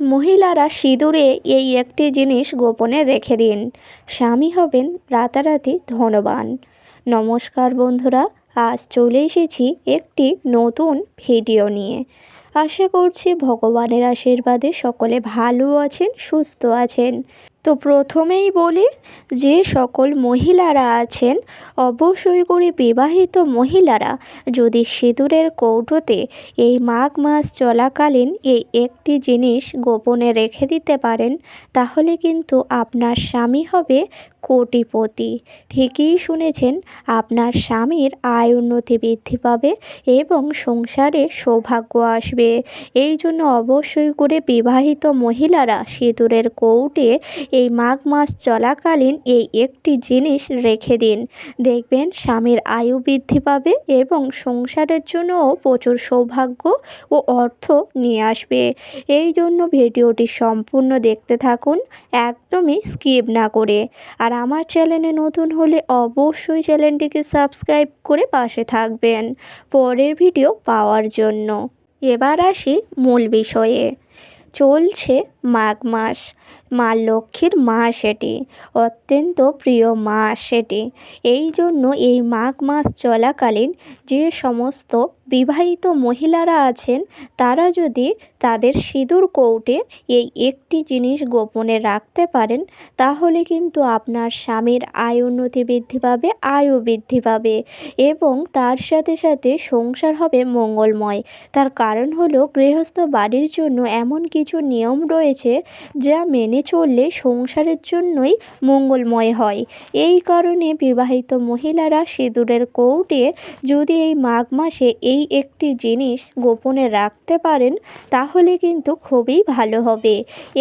মহিলারা সিঁদুরে এই একটি জিনিস গোপনে রেখে দিন। স্বামী হবেন রাতারাতি ধনবান। নমস্কার বন্ধুরা, আজ চলে এসেছি একটি নতুন ভিডিও নিয়ে। আশা করছি ভগবানের আশীর্বাদে সকলে ভালো আছেন, সুস্থ আছেন। তো প্রথমেই বলি যে সকল মহিলারা আছেন, অবশ্যই করে বিবাহিত মহিলারা যদি সিঁদুরের কৌটোতে এই মাঘ মাস চলাকালীন এই একটি জিনিস গোপনে রেখে দিতে পারেন, তাহলে কিন্তু আপনার স্বামী হবে কোটিপতি। ঠিকই শুনেছেন, আপনার স্বামীর আয় উন্নতি বৃদ্ধি পাবে এবং সংসারে সৌভাগ্য আসবে। এই জন্য অবশ্যই করে বিবাহিত মহিলারা সিঁদুরের কৌটে এই মাঘ মাস চলাকালীন এই একটি জিনিস রেখে দিন। দেখবেন স্বামীর আয়ু বৃদ্ধি পাবে এবং সংসারের জন্যও প্রচুর সৌভাগ্য ও অর্থ নিয়ে আসবে। এই জন্য ভিডিওটি সম্পূর্ণ দেখতে থাকুন, একদমই স্কিপ না করে। আর আমার চ্যানেলে নতুন হলে অবশ্যই চ্যানেলটিকে সাবস্ক্রাইব করে পাশে থাকবেন পরের ভিডিও পাওয়ার জন্য। এবার আসি মূল বিষয়ে। চলছে মাঘ মাস। মা লক্ষ্মীর মাস এটি অত্যন্ত প্রিয় মাস এটি এই জন্য এই মাঘ মাস চলাকালীন যে সমস্ত বিবাহিত মহিলারা আছেন, তারা যদি তাদের সিঁদুর কৌটে এই একটি জিনিস গোপনে রাখতে পারেন, তাহলে কিন্তু আপনার স্বামীর আয় উন্নতি বৃদ্ধি পাবে, আয়ু বৃদ্ধি পাবে এবং তার সাথে সাথে সংসার হবে মঙ্গলময়। তার কারণ হলো গৃহস্থ বাড়ির জন্য এমন কিছু নিয়ম রয়েছে যা মেনে চললে সংসারের জন্যই মঙ্গলময় হয়। এই কারণে বিবাহিত মহিলারা সিঁদুরের কৌটে যদি এই মাঘ মাসে এই একটি জিনিস গোপনে রাখতে পারেন, তাহলে কিন্তু খুবই ভালো হবে।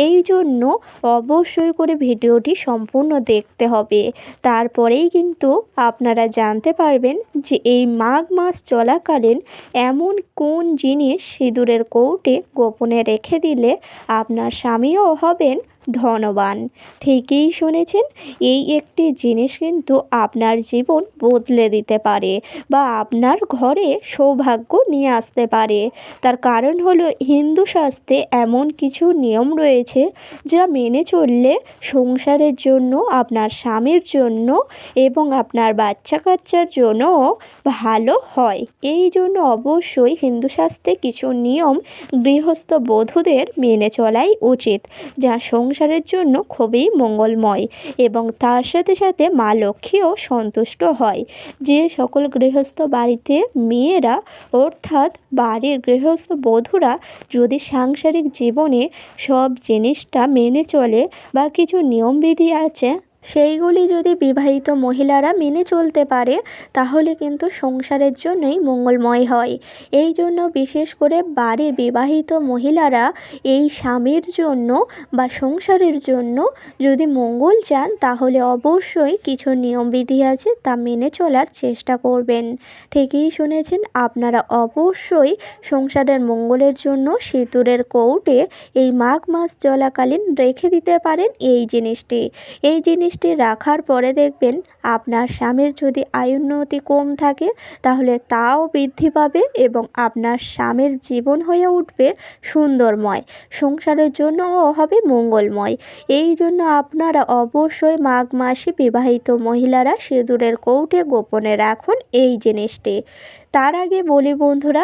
এই জন্য অবশ্যই করে ভিডিওটি সম্পূর্ণ দেখতে হবে। তারপরেই কিন্তু আপনারা জানতে পারবেন যে এই মাঘ মাস চলাকালীন এমন কোন জিনিস সিঁদুরের কৌটে গোপনে রেখে দিলে আপনার স্বামীও হবেন ধনবান। ঠিকই শুনেছেন, এই একটি জিনিস কিন্তু আপনার জীবন বদলে দিতে পারে বা আপনার ঘরে সৌভাগ্য নিয়ে আসতে পারে। তার কারণ হলো হিন্দু শাস্ত্রে এমন কিছু নিয়ম রয়েছে যা মেনে চললে সংসারের জন্য, আপনার স্বামীর জন্য এবং আপনার বাচ্চা কাচ্চার জন্যও ভালো হয়। এই জন্য অবশ্যই হিন্দু শাস্ত্রে কিছু নিয়ম গৃহস্থ বধূদের মেনে চলাই উচিত, যা সংসারের জন্য খুবই মঙ্গলময় এবং তার সাথে সাথে মা লক্ষ্মীও সন্তুষ্ট হয়। যে সকল গৃহস্থ বাড়িতে মেয়েরা, অর্থাৎ বাড়ির গৃহস্থ বধূরা যদি সাংসারিক জীবনে সব জিনিসটা মেনে চলে বা কিছু নিয়মবিধি আছে সেইগুলি যদি বিবাহিত মহিলারা মেনে চলতে পারে, তাহলে কিন্তু সংসারের জন্যই মঙ্গলময় হয়। এই জন্য বিশেষ করে বাড়ির বিবাহিত মহিলারা এই স্বামীর জন্য বা সংসারের জন্য যদি মঙ্গল চান, তাহলে অবশ্যই কিছু নিয়মবিধি আছে তা মেনে চলার চেষ্টা করবেন। ঠিকই শুনেছেন, আপনারা অবশ্যই সংসারের মঙ্গলের জন্য সিঁদুরের কৌটে এই মাঘ মাস চলাকালীন রেখে দিতে পারেন এই জিনিসটি। এই জিনিস জিনিসটি রাখার পরে দেখবেন আপনার স্বামীর যদি আয়ুন্নতি কম থাকে, তাহলে তাও বৃদ্ধি পাবে এবং আপনার স্বামীর জীবন হয়ে উঠবে সুন্দরময়। সংসারের জন্যও হবে মঙ্গলময়। এই জন্য আপনারা অবশ্যই মাঘ মাসে বিবাহিত মহিলারা সিঁদুরের কৌটে গোপনে রাখুন এই জিনিসটি। তার আগে বলি বন্ধুরা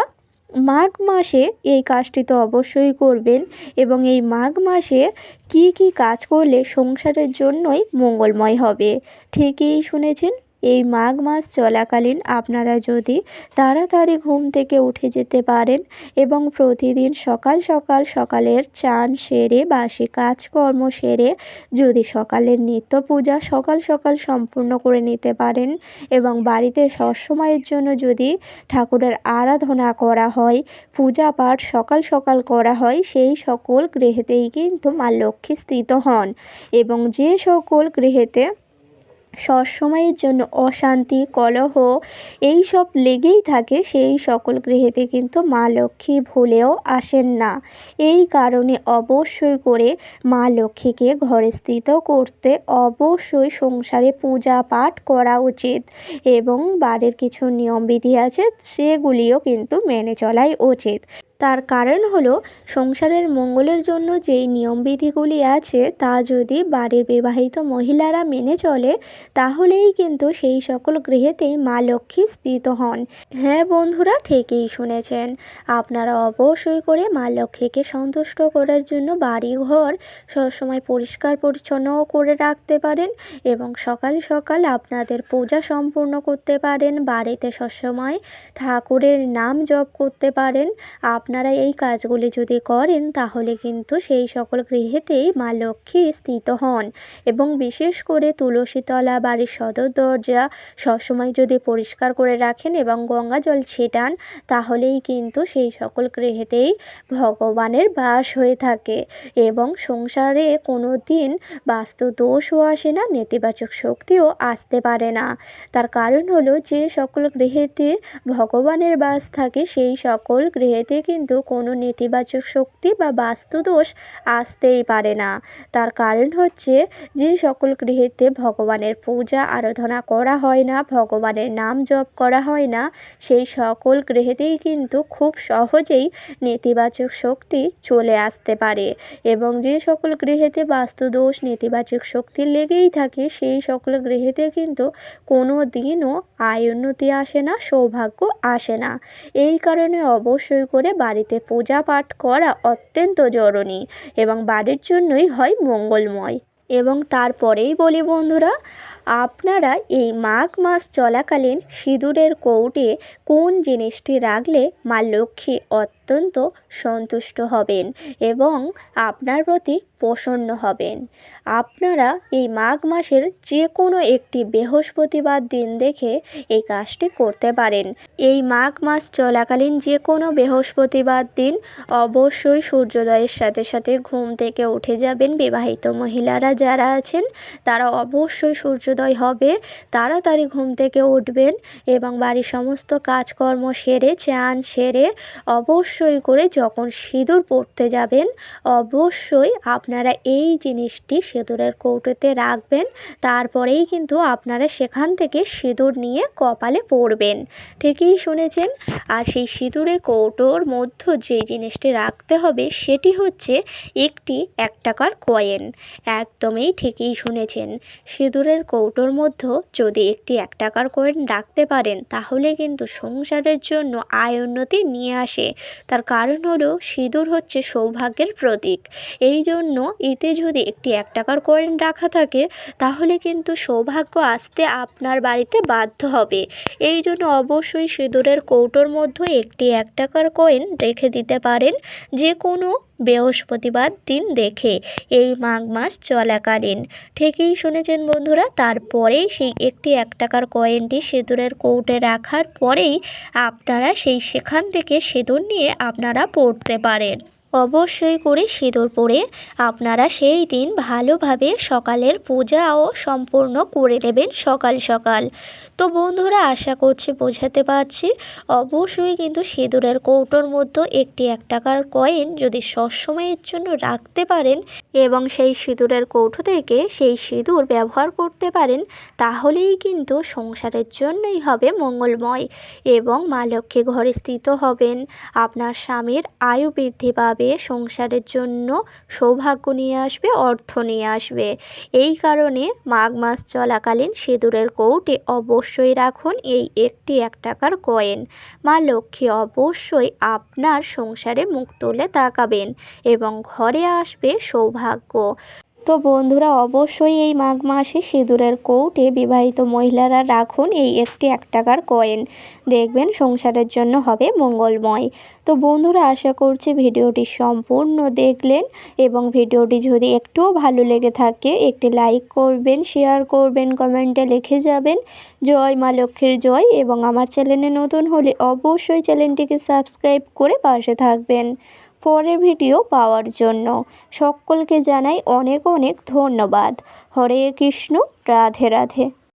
মাঘ মাসে এই কাজটি তো অবশ্যই করবেন এবং এই মাঘ মাসে কি কি কাজ করলে সংসারের জন্যই মঙ্গলময় হবে, ঠিকই শুনেছেন? এই মাঘ মাস চলাকালীন আপনারা যদি তাড়াতাড়ি ঘুম থেকে উঠে যেতে পারেন এবং প্রতিদিন সকাল সকাল সকালের চান সেরে বাসি কাজকর্ম সেরে যদি সকালের নিত্য পূজা সকাল সকাল সম্পূর্ণ করে নিতে পারেন এবং বাড়িতে সবসময়ের জন্য যদি ঠাকুরের আরাধনা করা হয়, পূজা পাঠ সকাল সকাল করা হয়, সেই সকল গৃহেতেই কিন্তু মা লক্ষ্মী স্থিত হন এবং যে সকল গৃহেতে সবসময়ের জন্য অশান্তি, কলহ এই সব লেগেই থাকে সেই সকল গৃহেতে কিন্তু মা লক্ষ্মী ভুলেও আসেন না। এই কারণে অবশ্যই করে মা লক্ষ্মীকে ঘরে স্থিত করতে অবশ্যই সংসারে পূজা পাঠ করা উচিত এবং বাড়ির কিছু নিয়মবিধি আছে সেগুলিও কিন্তু মেনে চলাই উচিত। তার কারণ হলো, সংসারের মঙ্গলের জন্য যেই নিয়মবিধিগুলি আছে, তা যদি বাড়ির বিবাহিত মহিলারা মেনে চলে, তাহলেই কিন্তু সেই সকল গৃহেতেই মা লক্ষ্মী স্থিত হন। হ্যাঁ বন্ধুরা, ঠিকই শুনেছেন। আপনারা অবশ্যই করে মা লক্ষ্মীকে সন্তুষ্ট করার জন্য বাড়িঘর সবসময় পরিষ্কার পরিচ্ছন্নও করে রাখতে পারেন এবং সকাল সকাল আপনাদের পূজা সম্পূর্ণ করতে পারেন, বাড়িতে সবসময় ঠাকুরের নাম জপ করতে পারেন। আপনারা এই কাজগুলি যদি করেন, তাহলে কিন্তু সেই সকল গৃহেতেই মা লক্ষ্মী স্থিত হন। এবং বিশেষ করে তুলসীতলা, বাড়ির সদর দরজা সবসময় যদি পরিষ্কার করে রাখেন এবং গঙ্গা জল ছেটান, তাহলেই কিন্তু সেই সকল গৃহেতেই ভগবানের বাস হয়ে থাকে। এবং সংসারে কোনো দিন বাস্তু দোষও আসে না, নেতিবাচক শক্তিও আসতে পারে না। তার কারণ হলো যে সকল গৃহেতে ভগবানের বাস থাকে, সেই সকল গৃহেতে কিন্তু কোনো নেতিবাচক শক্তি বা বাস্তুদোষ আসতেই পারে না। তার কারণ হচ্ছে যে সকল গৃহেতে ভগবানের পূজা, আরাধনা করা হয় না, ভগবানের নাম জপ করা হয় না, সেই সকল গৃহেতেই কিন্তু খুব সহজেই নেতিবাচক শক্তি চলে আসতে পারে এবং যে সকল গৃহেতে বাস্তুদোষ, নেতিবাচক শক্তি লেগেই থাকে, সেই সকল গৃহেতে কিন্তু কোনো দিনও আয় উন্নতি আসে না, সৌভাগ্য আসে না। এই কারণে অবশ্যই করে বাড়িতে পূজা পাঠ করা অত্যন্ত জরুরি এবং বাড়ির জন্যই হয় মঙ্গলময়। এবং তারপরেই বলি বন্ধুরা, আপনারা এই মাঘ মাস চলাকালীন সিঁদুরের কৌটে কোন জিনিসটি রাখলে মা লক্ষ্মী অত্যন্ত সন্তুষ্ট হবেন এবং আপনার প্রতি প্রসন্ন হবেন। আপনারা এই মাঘ মাসের যে কোনো একটি বৃহস্পতিবার দিন দেখে এই কাজটি করতে পারেন। এই মাঘ মাস চলাকালীন যে কোনো বৃহস্পতিবার দিন অবশ্যই সূর্যোদয়ের সাথে সাথে ঘুম থেকে উঠে যাবেন। বিবাহিত মহিলারা যারা আছেন, তারা অবশ্যই সূর্যোদয় হবে। তাড়াতাড়ি ঘুম থেকে উঠবেন এবং বাড়ির সমস্ত কাজকর্ম সেরে, চান সেরে অবশ্যই করে যখন সিঁদুর পড়তে যাবেন, অবশ্যই আপনারা এই জিনিসটি সিঁদুরের কৌটোতে রাখবেন, তারপরেই কিন্তু আপনারা সেখান থেকে সিঁদুর নিয়ে কপালে পরবেন ঠিকই শুনেছেন? আর সেই সিঁদুরের কৌটোর মধ্যে যে জিনিসটি রাখতে হবে সেটি হচ্ছে একটি এক টাকার কয়েন। একদমই ঠিকই শুনেছেন। সিঁদুরের কৌটোর মধ্যে যদি একটি এক টাকার কয়েন রাখতে পারেন, তাহলে কিন্তু সংসারের জন্য আয় উন্নতি নিয়ে আসে। তার কারণ হলো সিঁদুর হচ্ছে সৌভাগ্যের প্রতীক। এই জন্য এতে যদি একটি এক টাকার কয়েন রাখা থাকে, তাহলে কিন্তু সৌভাগ্য আসতে আপনার বাড়িতে বাধ্য হবে। এই জন্য অবশ্যই সিঁদুরের কৌটোর মধ্যে একটি এক টাকার কয়েন রেখে দিতে পারেন, যে কোনো বৃহস্পতিবার দিন দেখে এই মাঘ মাস চলাকালীন। ঠিকই শুনেছেন বন্ধুরা, তারপরেই সেই একটি এক টাকার কয়েনটি সিঁদুরের কৌটে রাখার পরেই আপনারা সেই সেখান থেকে সিঁদুর নিয়ে আপনারা পড়তে পারেন। অবশ্যই করে সিঁদুর পরে আপনারা সেই দিন ভালোভাবে সকালের পূজাও সম্পূর্ণ করে নেবেন সকাল সকাল। তো বন্ধুরা, আশা করছি বোঝাতে পারছি। অবশ্যই কিন্তু সিঁদুরের কৌটোর মধ্যে একটি এক টাকার কয়েন যদি সবসময়ের জন্য রাখতে পারেন এবং সেই সিঁদুরের কৌটো থেকে সেই সিঁদুর ব্যবহার করতে পারেন, তাহলেই কিন্তু সংসারের জন্যই হবে মঙ্গলময় এবং মা লক্ষ্মী ঘরে স্থিত হবেন। আপনার স্বামীর আয়ু বৃদ্ধি পাবে। সংসারের জন্য সৌভাগ্য নিয়ে আসবে, অর্থ নিয়ে আসবে। এই কারণে মাঘ মাস চলাকালীন সিঁদুরের কৌটে অবশ্যই রাখুন, এই একটি এক টাকার কয়েন। মা লক্ষ্মী অবশ্যই আপনার সংসারে মুখ তুলে তাকাবেন এবং ঘরে আসবে সৌভাগ্য। তো বন্ধুরা, অবশ্যই এই মাঘ মাসে সিঁদুরের কৌটে বিবাহিত মহিলারা রাখুন এই একটি এক টাকার কয়েন দেখবেন সংসারের জন্য হবে মঙ্গলময়। তো বন্ধুরা, আশা করছি ভিডিওটি সম্পূর্ণ দেখলেন এবং ভিডিওটি যদি একটুও ভালো লেগে থাকে, একটি লাইক করবেন শেয়ার করবেন কমেন্টে লিখে যাবেন। জয় মা লক্ষ্মীর জয় এবং আমার চ্যানেলে নতুন হলে অবশ্যই চ্যানেলটিকে সাবস্ক্রাইব করে পাশে থাকবেন। পরের ভিডিও পাওয়ার জন্য। সকলকে জানাই অনেক অনেক ধন্যবাদ। হরে কৃষ্ণ রাধে রাধে।